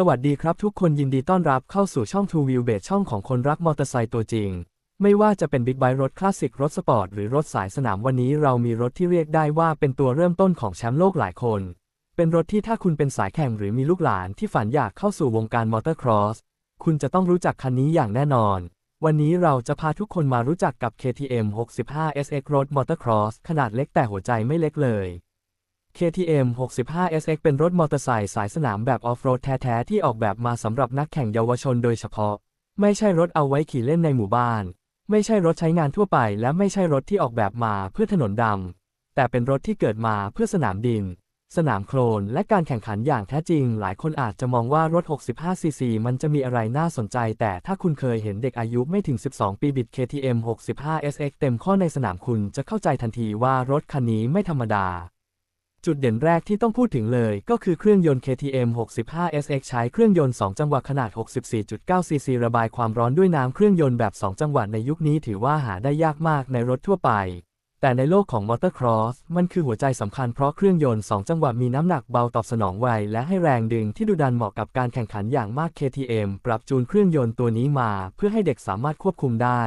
สวัสดีครับทุกคนยินดีต้อนรับเข้าสู่ช่อง True View b a s ช่องของคนรักมอเตอร์ไซค์ตัวจริง ไม่ว่าจะเป็นบิ๊กไบค์รถคลาสสิกรถสปอร์ตหรือรถสายสนามวันนี้เรามีรถที่เรียกได้ว่าเป็นตัวเริ่มต้นของแชมป์โลกหลายคน เป็นรถที่ถ้าคุณเป็นสายแข่งหรือมีลูกหลานที่ฝันอยากเข้าสู่วงการมอเตอร์ครอสคุณจะต้องรู้จักคันนี้อย่างแน่นอน วันนี้เราจะพาทุกคนมารู้จักกับ KTM 65 SX รถมอเตอร์ครอสขนาดเล็กแต่หัวใจไม่เล็กเลย KTM 65 SX เป็นรถมอเตอร์ไซค์สายสนามแบบออฟโรดแท้ ๆ ที่ออกแบบมาสำหรับนักแข่งเยาวชนโดยเฉพาะ ไม่ใช่รถเอาไว้ขี่เล่นในหมู่บ้าน ไม่ใช่รถใช้งานทั่วไป และไม่ใช่รถที่ออกแบบมาเพื่อถนนดำ แต่เป็นรถที่เกิดมาเพื่อสนามดิน สนามโคลน และการแข่งขันอย่างแท้จริง หลายคนอาจจะมองว่ารถ 65 ซีซีมันจะมีอะไรน่าสนใจ แต่ถ้าคุณเคยเห็นเด็กอายุไม่ถึง 12 ปีบิด KTM 65 SX เต็มข้อในสนามคุณจะเข้าใจทันทีว่ารถคันนี้ไม่ธรรมดา จุดเด่นแรกที่ต้องพูดถึงเลย ก็คือเครื่องยนต์ KTM 65 SX ใช้เครื่องยนต์ 2 จังหวะขนาด 64.9 ซีซีระบายความร้อนด้วยน้ำเครื่องยนต์แบบ 2 จังหวะในยุคนี้ถือว่าหาได้ยากมากในรถทั่วไป แต่ในโลกของมอเตอร์ครอสมันคือหัวใจสำคัญเพราะเครื่องยนต์ 2 จังหวะมีน้ำหนักเบาตอบสนองไว และให้แรงดึงที่ดุดันเหมาะกับการแข่งขันอย่างมาก KTM ปรับจูนเครื่องยนต์ตัวนี้มา เพื่อให้เด็กสามารถควบคุมได้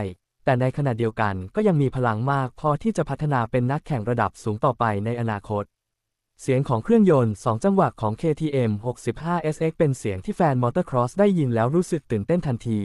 แต่ในขณะเดียวกันก็ยังมีพลังมากพอที่จะพัฒนาเป็นนักแข่งระดับสูงต่อไปในอนาคต เสียงของเครื่องยนต์ 2 จังหวะของ KTM 65 SX เป็นเสียงที่แฟนมอเตอร์ครอสได้ยินแล้วรู้สึกตื่นเต้นทันที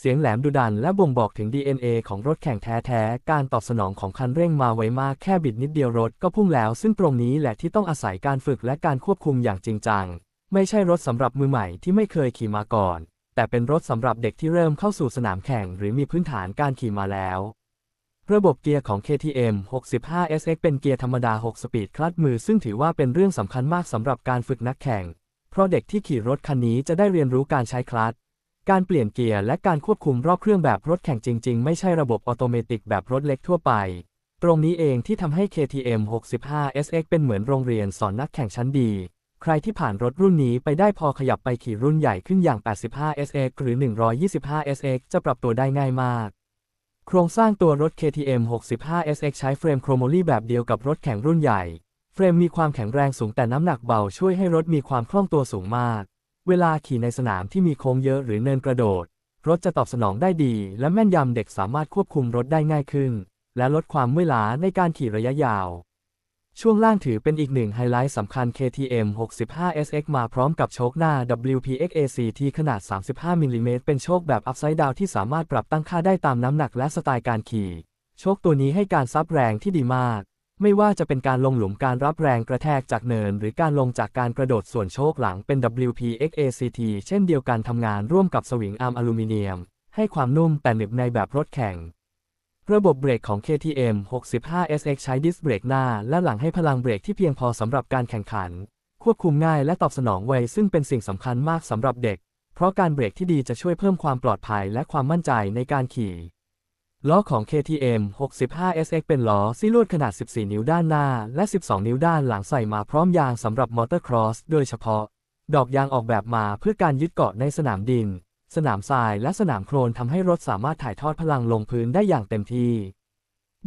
เสียงแหลมดุดันและบ่งบอกถึง DNA ของรถแข่งแท้ ๆ การตอบสนองของคันเร่งมาไวมากแค่บิดนิดเดียวรถก็พุ่งแล้ว ซึ่งตรงนี้แหละที่ต้องอาศัยการฝึกและการควบคุมอย่างจริงจัง ไม่ใช่รถสำหรับมือใหม่ที่ไม่เคยขี่มาก่อน แต่เป็นรถสำหรับเด็กที่เริ่มเข้าสู่สนามแข่ง หรือมีพื้นฐานการขี่มาแล้ว ระบบเกียร์ของ KTM 65 SX เป็นเกียร์ธรรมดา 6 สปีดคลัตช์มือ ซึ่งถือว่าเป็นเรื่องสำคัญมากสำหรับการฝึกนักแข่ง เพราะเด็กที่ขี่รถคันนี้จะได้เรียนรู้การใช้คลัตช์ การเปลี่ยนเกียร์และการควบคุมรอบเครื่องแบบรถแข่งจริง ๆ ไม่ใช่ระบบออโตเมติกแบบรถเล็กทั่วไป ตรงนี้เองที่ทำให้ KTM 65 SX เป็นเหมือนโรงเรียนสอนนักแข่งชั้นดี ใครที่ผ่านรถรุ่นนี้ไปได้พอขยับไปขี่รุ่นใหญ่ขึ้นอย่าง 85 SX หรือ 125 SX จะปรับตัวได้ง่ายมาก โครงสร้างตัวรถ KTM 65 SX ใช้เฟรมโครโมลีแบบเดียวกับรถแข่งรุ่นใหญ่ เฟรมมีความแข็งแรงสูงแต่น้ำหนักเบาช่วยให้รถมีความคล่องตัวสูงมาก เวลาขี่ในสนามที่มีโค้งเยอะหรือเนินกระโดด รถจะตอบสนองได้ดี และแม่นยำเด็กสามารถควบคุมรถได้ง่ายขึ้น และลดความเมื่อยล้าในการขี่ระยะยาว ช่วงล่างถือเป็นอีกหนึ่งไฮไลท์สำคัญ KTM 65 SX มาพร้อมกับโชคหน้า WPXACT ขนาด 35 มิลลิเมตรเป็นโชคแบบอัพไซด์ดาวที่สามารถปรับตั้งค่าได้ตามน้ำหนักและสไตล์การขี่ โชคตัวนี้ให้การซับแรงที่ดีมาก ไม่ว่าจะเป็นการลงหลุมการรับแรงกระแทกจากเนิน หรือการลงจากการกระโดดส่วนโชคหลังเป็น WPXACT เช่นเดียวกันทำงานร่วมกับสวิงอาร์มอลูมิเนียม ให้ความนุ่มแต่หนึบในแบบรถแข่ง ระบบเบรกของ KTM 65 SX ใช้ดิสเบรกหน้าและหลังให้พลังเบรกที่เพียงพอสำหรับการแข่งขัน ควบคุมง่ายและตอบสนองไวซึ่งเป็นสิ่งสำคัญมากสำหรับเด็ก เพราะการเบรกที่ดีจะช่วยเพิ่มความปลอดภัยและความมั่นใจในการขี่ล้อของ KTM 65 SX เป็นล้อซี่ลวดขนาด 14 นิ้วด้านหน้า และ 12 นิ้วด้านหลังใส่มาพร้อมยางสำหรับมอเตอร์ครอสโดยเฉพาะ ดอกยางออกแบบมาเพื่อการยึดเกาะในสนามดิน สนามทรายและสนามโคลนทำให้รถสามารถถ่ายทอดพลังลงพื้นได้อย่างเต็มที่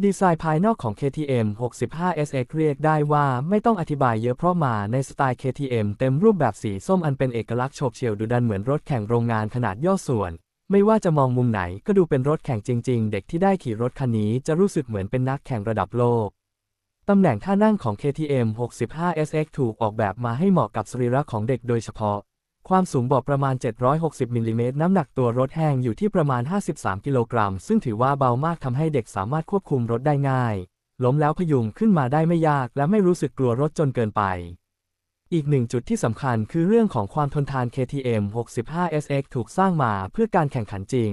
ดีไซน์ภายนอกของ KTM 65 SX เรียกได้ว่าไม่ต้องอธิบายเยอะเพราะมาในสไตล์ KTM เต็มรูปแบบสีส้มอันเป็นเอกลักษณ์โฉบเฉี่ยวดุดันเหมือนรถแข่งโรงงานขนาดย่อส่วน ไม่ว่าจะมองมุมไหนก็ดูเป็นรถแข่งจริง ๆ เด็กที่ได้ขี่รถคันนี้จะรู้สึกเหมือนเป็นนักแข่งระดับโลกตำแหน่งท่านั่งของ KTM 65 SX ถูกออกแบบมาให้เหมาะกับสรีระของเด็กโดยเฉพาะ ความสูงเบาะประมาณ 760มิลลิเมตรน้ำหนักตัวรถแห้งอยู่ที่ประมาณ 53 กิโลกรัม ซึ่งถือว่าเบามากทำให้เด็กสามารถควบคุมรถได้ง่าย ล้มแล้วพยุงขึ้นมาได้ไม่ยาก และไม่รู้สึกกลัวรถจนเกินไป อีกหนึ่งจุดที่สำคัญคือเรื่องของความทนทาน KTM 65 SX ถูกสร้างมาเพื่อการแข่งขันจริง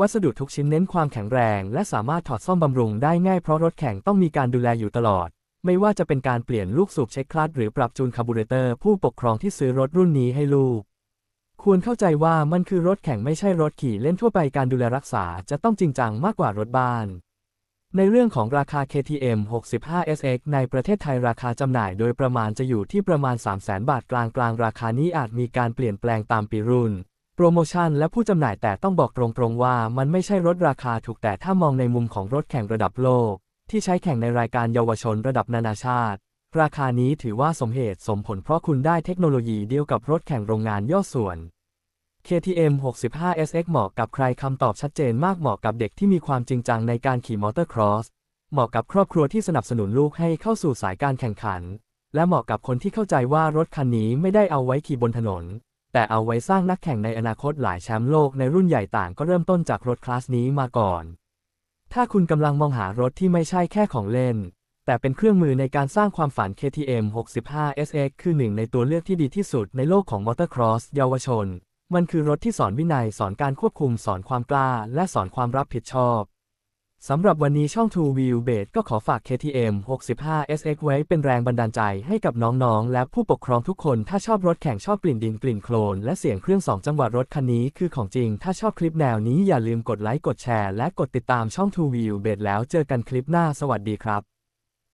วัสดุทุกชิ้นเน้นความแข็งแรง และสามารถถอดซ่อมบำรุงได้ง่ายเพราะรถแข่งต้องมีการดูแลอยู่ตลอดไม่ว่าจะเป็นการเปลี่ยนลูกสูบเช็คคลัตหรือปรับจูนคาร์บูเรเตอร์ผู้ปกครองที่ซื้อรถรุ่นนี้ให้ลูก ควรเข้าใจว่ามันคือรถแข่งไม่ใช่รถขี่เล่นทั่วไปการดูแลรักษาจะต้องจริงจังมากกว่ารถบ้าน ในเรื่องของราคา KTM 65 SX ในประเทศไทยราคาจำหน่ายโดยประมาณจะอยู่ที่ประมาณ 300,000 บาทกลางกลางราคานี้อาจมีการเปลี่ยนแปลงตามปีรุ่น โปรโมชั่นและผู้จำหน่ายแต่ต้องบอกตรงๆว่ามันไม่ใช่รถราคาถูกแต่ถ้ามองในมุมของรถแข่งระดับโลก ที่ใช้แข่งในรายการเยาวชนระดับนานาชาติ ราคานี้ถือว่าสมเหตุสมผลเพราะคุณได้เทคโนโลยีเดียวกับรถแข่งโรงงานย่อส่วน KTM 65 SX เหมาะกับใครคำตอบชัดเจนมากเหมาะกับเด็กที่มีความจริงจังในการขี่มอเตอร์ครอส เหมาะกับครอบครัวที่สนับสนุนลูกให้เข้าสู่สายการแข่งขัน และเหมาะกับคนที่เข้าใจว่ารถคันนี้ไม่ได้เอาไว้ขี่บนถนน แต่เอาไว้สร้างนักแข่งในอนาคตหลายแชมป์โลกในรุ่นใหญ่ต่างก็เริ่มต้นจากรถคลาสนี้มาก่อน ถ้าคุณกำลังมองหารถที่ไม่ใช่แค่ของเล่น แต่เป็นเครื่องมือในการสร้างความฝัน KTM 65 SX คือหนึ่งในตัวเลือกที่ดีที่สุดในโลกของมอเตอร์ครอสเยาวชน มันคือรถที่สอนวินัย สอนการควบคุม สอนความกล้า และสอนความรับผิดชอบ สำหรับวันนี้ช่อง Two Wheel b a s ก็ขอฝาก KTM 65 SX ไว้เป็นแรงบันดาลใจให้กับน้องๆ และผู้ปกครองทุกคน ถ้าชอบรถแข่งชอบกลิ่นดินกลิ่นโคลน และเสียงเครื่องสองจังหวะรถคันนี้คือของจริง ถ้าชอบคลิปแนวนี้อย่าลืมกดไลค์ กดแชร์ และกดติดตามช่อง Two Wheel b a s แล้วเจอกันคลิปหน้า สวัสดีครับ